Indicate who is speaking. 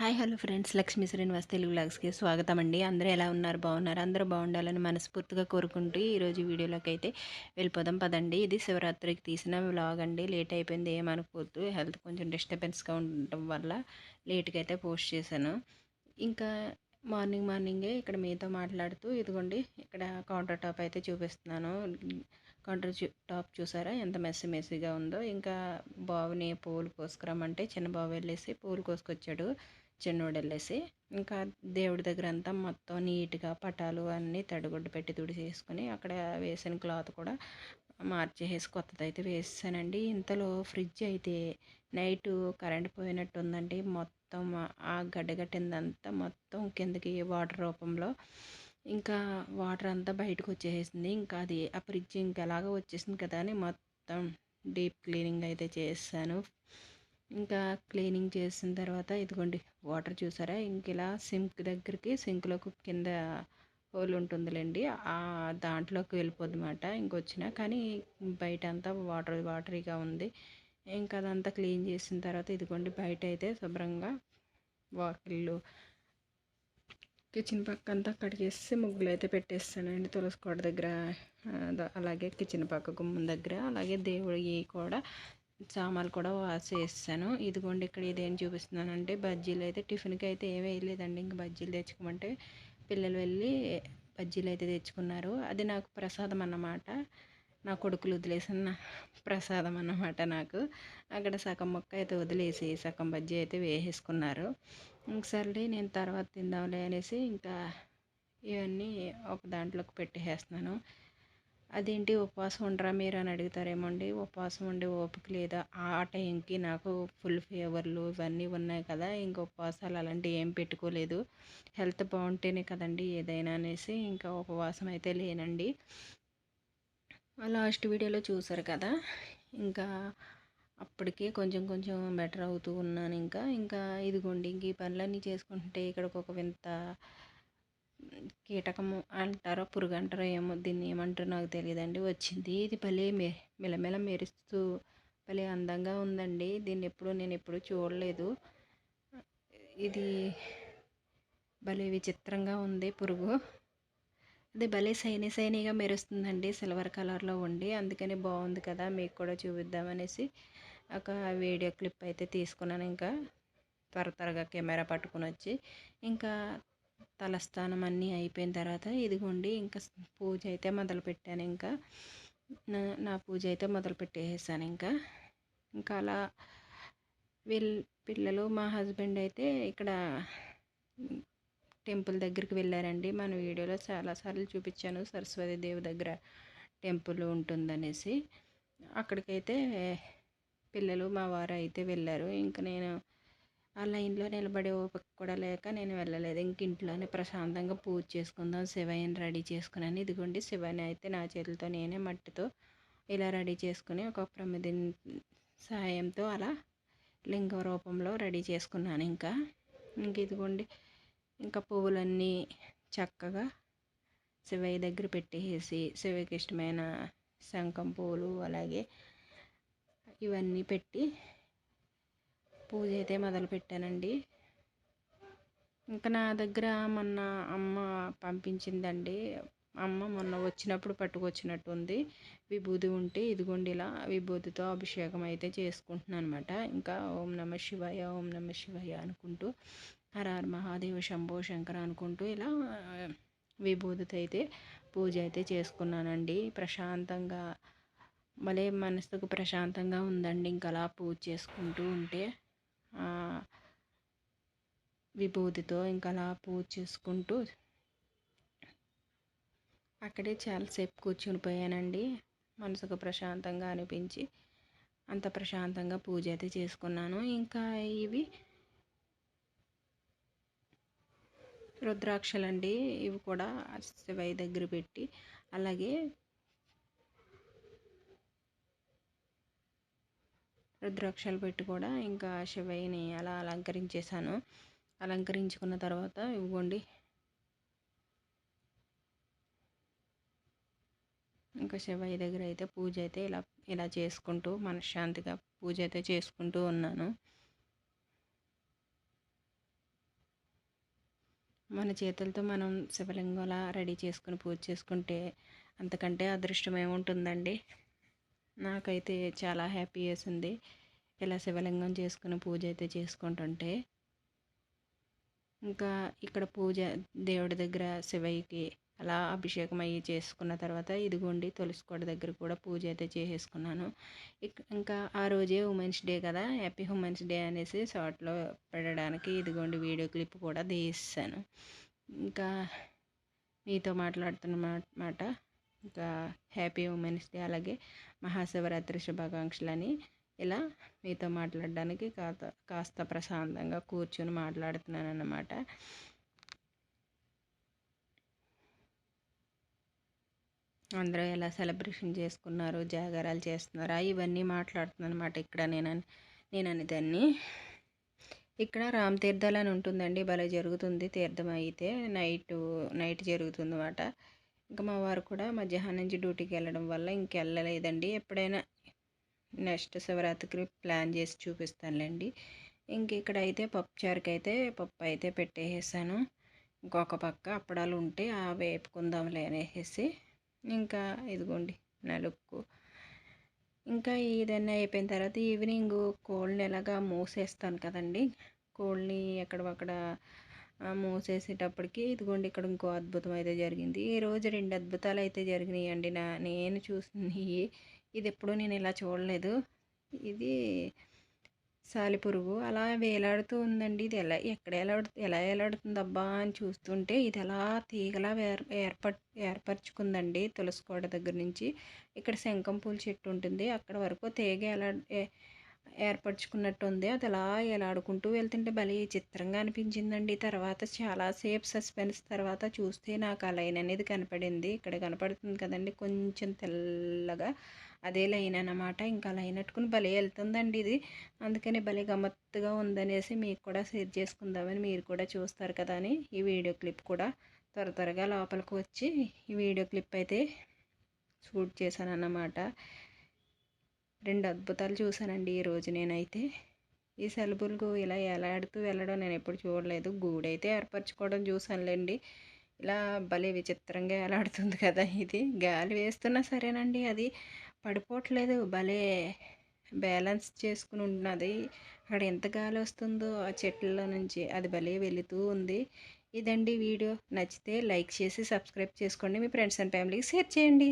Speaker 1: Hi hello friends. Lakshmi Srinivas Telugu లాగ్స్కి స్వాగతం అండి అందరూ ఎలా ఉన్నారు? బాగున్నారు? అందరూ బాగుండాలని మనస్ఫూర్తిగా కోరుకుంటూ ఈరోజు వీడియోలోకి అయితే వెళ్ళిపోదాం. పదండి. ఇది శివరాత్రికి తీసిన వ్లాగ్ అండి. లేట్ అయిపోయింది ఏమనుకోవద్దు. హెల్త్ కొంచెం డిస్టర్బెన్స్గా ఉండటం వల్ల లేట్గా అయితే పోస్ట్ చేశాను. ఇంకా మార్నింగ్ మార్నింగే ఇక్కడ మీతో మాట్లాడుతూ ఇదిగోండి ఇక్కడ కౌంటర్ టాప్ అయితే చూపిస్తున్నాను. కౌంటర్ టాప్ చూసారా? ఎంత మెస్సి మెస్సీగా ఉందో. ఇంకా బాబుని పూలు కోసుకురమ్మంటే చిన్న బాబు వెళ్ళేసి పూలు కోసుకొచ్చాడు. చిన్నోడు వెళ్ళేసి ఇంకా దేవుడి దగ్గర అంతా మొత్తం నీట్గా పటాలు అన్నీ తడిగుడ్డు పెట్టి తుడిచేసుకొని అక్కడ వేసిన క్లాత్ కూడా మార్చేసి కొత్తది అయితే వేసానండి ఇంతలో ఫ్రిడ్జ్ అయితే నైట్ కరెంట్ పోయినట్టు ఉందండి మొత్తం ఆ గడ్డగట్టిందంతా మొత్తం కిందకి వాటర్ రూపంలో ఇంకా వాటర్ అంతా బయటకు వచ్చేసింది ఇంకా అది ఆ ఫ్రిడ్జ్ ఇంకా ఎలాగో వచ్చేసింది కదా అని మొత్తం డీప్ క్లీనింగ్ అయితే చేశాను ఇంకా క్లీనింగ్ చేసిన తర్వాత ఇదిగోండి వాటర్ చూసారా? ఇంక ఇలా సింక్ దగ్గరికి సింక్లోకి కింద హోల్ ఉంటుందిలేండి. ఆ దాంట్లోకి వెళ్ళిపోద్దిమాట ఇంకొచ్చిన కానీ బయట అంతా వాటర్ వాటరీగా ఉంది. ఇంకా అదంతా క్లీన్ చేసిన తర్వాత ఇదిగోండి బయట అయితే శుభ్రంగా వాకిళ్ళు కిచెన్ పక్క అంతా కడిగేసి ముగ్గులు అయితే పెట్టేస్తానండి. తులసి కోట దగ్గర అలాగే కిచెన్ పక్క గుమ్మం దగ్గర అలాగే దేవుడి కూడా సామాన్లు కూడా వాష్ చేస్తాను ఇదిగోండి ఇక్కడ ఇదేం చూపిస్తున్నానంటే బజ్జీలు అయితే టిఫిన్కి అయితే ఏమీ వేయలేదండి. ఇంక బజ్జీలు తెచ్చుకోమంటే పిల్లలు వెళ్ళి బజ్జీలు అయితే తెచ్చుకున్నారు. అది నాకు ప్రసాదం అన్నమాట. నా కొడుకులు వదిలేసిన ప్రసాదం అన్నమాట నాకు. అక్కడ సగం మొక్క అయితే వదిలేసి సగం బజ్జీ అయితే వేసేసుకున్నారు. ఇంకసారి నేను తర్వాత తిందాంలే అనేసి ఇంకా ఇవన్నీ ఒక దాంట్లోకి పెట్టేస్తున్నాను అదేంటి ఉపవాసం ఉండరా మీరు అని అడుగుతారేమో అండి ఉపవాసం ఉండే ఓపిక లేదా ఆ టైంకి నాకు ఫుల్ ఫీవర్లు ఇవన్నీ ఉన్నాయి కదా ఇంకా ఉపవాసాలు అలాంటివి ఏం పెట్టుకోలేదు. హెల్త్ బాగుంటేనే కదండి ఏదైనా అనేసి ఇంకా ఉపవాసం అయితే లేనండి. లాస్ట్ వీడియోలో చూసారు కదా ఇంకా అప్పటికే కొంచెం కొంచెం బెటర్ అవుతూ ఉన్నాను ఇంకా. ఇంకా ఇదిగోండి ఇంక ఈ పనులన్నీ చేసుకుంటే ఇక్కడికి ఒక వింత కీటకము అంటారో పురుగు అంటారో ఏమో దీన్ని ఏమంటారో నాకు తెలియదండి. వచ్చింది. ఇది భలే మె మెలమెల మెరుస్తూ భలే అందంగా ఉందండి. దీన్ని ఎప్పుడు నేను ఎప్పుడు చూడలేదు. ఇది భలే విచిత్రంగా ఉంది పురుగు. అది భలే సైని సైనిగా మెరుస్తుందండి సిల్వర్ కలర్లో ఉండి. అందుకని బాగుంది కదా మీకు కూడా చూపిద్దామనేసి ఒక వీడియో క్లిప్ అయితే తీసుకున్నాను. ఇంకా త్వర త్వరగా కెమెరా పట్టుకుని వచ్చి ఇంకా తలస్నానం అన్నీ అయిపోయిన తర్వాత ఇదిగోండి ఇంకా పూజ అయితే మొదలు పెట్టాను ఇంకా. నా పూజ అయితే మొదలు పెట్టేసాను ఇంకా. ఇంకా అలా వీళ్ళ పిల్లలు మా హస్బెండ్ అయితే ఇక్కడ టెంపుల్ దగ్గరికి వెళ్ళారండి. మన వీడియోలో చాలాసార్లు చూపించాను. సరస్వతి దేవి దగ్గర టెంపుల్ ఉంటుందనేసి. అక్కడికైతే పిల్లలు మా వారు అయితే వెళ్ళారు. ఇంకా నేను ఆ లైన్లో నిలబడే ఓపిక కూడా లేక నేను వెళ్ళలేదు. ఇంక ఇంట్లోనే ప్రశాంతంగా పూజ చేసుకుందాం శివయ్యని రెడీ చేసుకున్నాను. ఇదిగోండి శివని అయితే నా చేతులతో నేనే మట్టితో ఇలా రెడీ చేసుకుని ఒక ప్రమిది సాయంతో అలా లింగ రూపంలో రెడీ చేసుకున్నాను ఇంకా. ఇంక ఇదిగోండి ఇంకా పువ్వులన్నీ చక్కగా శివయ్య దగ్గర పెట్టేసి శివకి ఇష్టమైన శంఖం పువ్వులు అలాగే ఇవన్నీ పెట్టి పూజ అయితే మొదలుపెట్టానండి. ఇంకా నా దగ్గర మొన్న అమ్మ పంపించిందండి. అమ్మ మొన్న వచ్చినప్పుడు పట్టుకొచ్చినట్టు ఉంది విభూది ఉంటే ఇదిగోండి ఇలా విభూతితో అభిషేకం అయితే చేసుకుంటున్నాను అనమాట ఇంకా ఓం నమ శివాయ ఓం నమ శివాయ అనుకుంటూ హరార్ మహాదేవ శంభో శంకర అనుకుంటూ ఇలా విభూతితో అయితే పూజ అయితే చేసుకున్నానండి. ప్రశాంతంగా భలే మనసుకు ప్రశాంతంగా ఉందండి. ఇంకా అలా పూజ చేసుకుంటూ ఉంటే విభూతితో ఇంకా అలా పూజ చేసుకుంటూ అక్కడే చాలాసేపు కూర్చుని పోయానండి. మనసుకు ప్రశాంతంగా అనిపించి అంత ప్రశాంతంగా పూజ అయితే చేసుకున్నాను. ఇంకా ఇవి రుద్రాక్షలండి ఇవి కూడా శివయ్య దగ్గర పెట్టి అలాగే రుద్రాక్షలు పెట్టి కూడా ఇంకా శివయ్యని అలా అలంకరించేశాను. అలంకరించుకున్న తర్వాత ఇవ్వండి. ఇంకా శివయ్య దగ్గర అయితే పూజ అయితే ఇలా ఇలా చేసుకుంటూ మనశ్శాంతిగా పూజ అయితే చేసుకుంటూ ఉన్నాను. మన చేతులతో మనం శివలింగంలా రెడీ చేసుకుని పూజ చేసుకుంటే అంతకంటే అదృష్టం ఏముంటుందండి? నాకైతే చాలా హ్యాపీ వేసింది ఇలా శివలింగం చేసుకుని పూజ అయితే చేసుకుంటుంటే ఇంకా ఇక్కడ పూజ దేవుడి దగ్గర శివయ్యకి అలా అభిషేకం అయ్యి చేసుకున్న తర్వాత ఇదిగోండి తులసికోట దగ్గర కూడా పూజ అయితే చేసేసుకున్నాను. ఇంకా ఆ రోజే ఉమెన్స్ డే కదా హ్యాపీ ఉమెన్స్ డే అనేసి షార్ట్లో పెట్టడానికి ఇదిగోండి వీడియో క్లిప్ కూడా తీసాను ఇంకా మీతో మాట్లాడుతున్న మాట ఇంకా హ్యాపీ ఉమెన్స్ డే అలాగే మహాశివరాత్రి శుభాకాంక్షలని ఇలా మీతో మాట్లాడడానికి కాస్త కాస్త ప్రశాంతంగా కూర్చొని మాట్లాడుతున్నాను అన్నమాట అందరూ ఎలా సెలబ్రేషన్ చేసుకున్నారు జాగారాలు చేస్తున్నారా ఇవన్నీ మాట్లాడుతున్నాను అనమాట ఇక్కడ నేను నేను దాన్ని ఇక్కడ రామ్ తీర్థాలు అని ఉంటుందండి భలే జరుగుతుంది తీర్థం అయితే నైట్ నైట్ జరుగుతుంది అన్నమాట ఇంకా మా వారు కూడా మధ్యాహ్నం నుంచి డ్యూటీకి వెళ్ళడం వల్ల ఇంకెళ్ళలేదండి ఎప్పుడైనా నెక్స్ట్ శివరాత్రికి ప్లాన్ చేసి చూపిస్తానులేండి. ఇంక ఇక్కడ అయితే పప్పు చారుకి అయితే పప్పు అయితే పెట్టేసాను ఇంకొక పక్క అప్పడాలు ఉంటే ఆ వేపుకుందాంలే అనేసి ఇంకా ఇదిగోండి నలుక్కు. ఇంకా ఏదైనా అయిపోయిన తర్వాత ఈవినింగ్ కోళ్ళని ఎలాగా మూసేస్తాను కదండి. కోళ్ళని ఎక్కడక్కడ మూసేసేటప్పటికి ఇదిగోండి ఇక్కడ ఇంకో అద్భుతం అయితే జరిగింది. ఈ రోజు రెండు అద్భుతాలు అయితే జరిగినాయి అండి నా నేను చూసినవి ఇది ఎప్పుడూ నేను ఇలా చూడలేదు. ఇది సాలిపురుగు. అలా వేలాడుతూ ఉందండి. ఇది ఎలా ఎక్కడ ఎలాడు ఎలా వేలాడుతుందబ్బా అని చూస్తుంటే ఇది ఎలా తీగలా ఏర్ ఏర్ప ఏర్పరచుకుందండి తులసికోట దగ్గర నుంచి. ఇక్కడ శంఖం పూల చెట్టు ఉంటుంది. అక్కడ వరకు తీగ ఎలా ఏర్పరచుకున్నట్టు ఉంది అది అలా ఎలాడుకుంటూ వెళ్తుంటే భలే చిత్రంగా అనిపించిందండి. తర్వాత చాలాసేపు సస్పెన్స్ తర్వాత చూస్తే నాకు ఆ లైన్ అనేది కనపడింది. ఇక్కడ కనపడుతుంది కదండి కొంచెం తెల్లగా అదే లైన్ అనమాట ఇంకా లైన్ అట్టుకుని భలే వెళ్తుందండి ఇది. అందుకని భలే గమ్మత్తుగా ఉందనేసి మీకు కూడా షేర్ చేసుకుందామని మీరు కూడా చూస్తారు కదా అని ఈ వీడియో క్లిప్ కూడా. త్వర త్వరగా లోపలికి వచ్చి ఈ వీడియో క్లిప్ అయితే షూట్ చేశాను అన్నమాట రెండు అద్భుతాలు చూశానండి ఈరోజు నేనైతే. ఈ సెలబులకు ఇలా ఎలాడుతూ వెళ్ళడం నేను ఎప్పుడు చూడలేదు. గూడైతే ఏర్పరచుకోవడం చూసానులేండి ఇలా భలే విచిత్రంగా ఎలాడుతుంది కదా ఇది. గాలి వేస్తున్నా సరేనండి అది. పడిపోవట్లేదు. భలే బ్యాలెన్స్ చేసుకుని ఉన్నది అక్కడ ఎంత గాలి వస్తుందో ఆ చెట్లలో నుంచి అది భలే వెళుతూ ఉంది. ఇదండి వీడియో. నచ్చితే లైక్ చేసి సబ్స్క్రైబ్ చేసుకోండి. మీ ఫ్రెండ్స్ అండ్ ఫ్యామిలీకి షేర్ చేయండి.